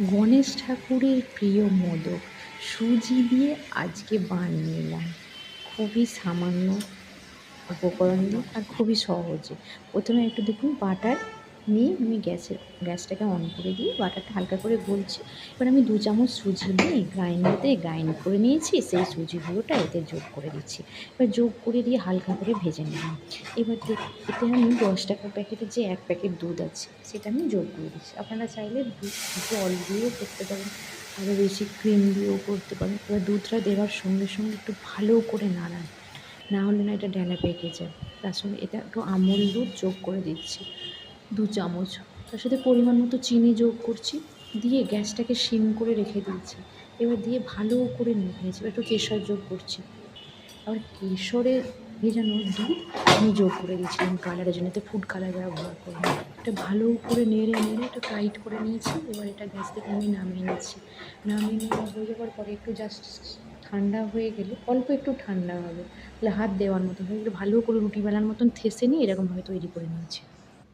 গণেশ ঠাকুরের প্রিয় মোদক, সুজি দিয়ে আজকে বানিয়ে নিলাম খুবই সামান্য উপকরণ দিয়ে আর খুবই সহজে। প্রথমে একটু দেখুন বাটার নিয়ে আমি গ্যাসের গ্যাসটাকে অন করে দিয়ে বাটারটা হালকা করে গলছি। এবার আমি দু চামচ সুজি নিয়ে গ্রাইন্ডারতে গ্রাইন্ড করে নিয়েছি, সেই সুজিগুলোটা এতে যোগ করে দিচ্ছি। এবার যোগ করে দিয়ে হালকা করে ভেজে নিলাম। এবার এতে আমি দশ টাকার প্যাকেটের যে এক প্যাকেট দুধ আছে, সেটা আমি যোগ করে দিচ্ছি। আপনারা চাইলে দুধ জল দিয়েও করতে পারেন, আরও বেশি ক্রিম দিয়েও করতে পারেন। এবার দুধটা দেওয়ার সঙ্গে সঙ্গে একটু ভালো করে নাড়ান। না হলে না এটা ডেলা পেকে যায়। তার সঙ্গে এটা একটু আমুল দুধ যোগ করে দিচ্ছি। দু চামচ। তার সাথে পরিমাণ মতো চিনি যোগ করছি। দিয়ে গ্যাসটাকে সিম করে রেখে দিয়েছি। এবার দিয়ে ভালো করে নিয়েছি একটু কেশর যোগ করছি। আবার কেশরে ভেজানো দুধ আমি যোগ করে দিয়েছিলাম কালারের জন্য। এতে ফুড কালার ব্যবহার করব। এটা ভালো করে নেড়ে নেড়ে এটা টাইট করে নিয়েছি। এবার এটা গ্যাস থেকে আমি নামিয়ে নিচ্ছি। নামিয়ে নেওয়া হয়ে যাওয়ার পরে একটু জাস্ট ঠান্ডা হয়ে গেলে, অল্প একটু ঠান্ডা হবে। তাহলে হাত দেওয়ার মতো হয়ে ভালো করে রুটি বেলার মতন থেসে নিয়ে এরকমভাবে তৈরি করে নিয়েছি।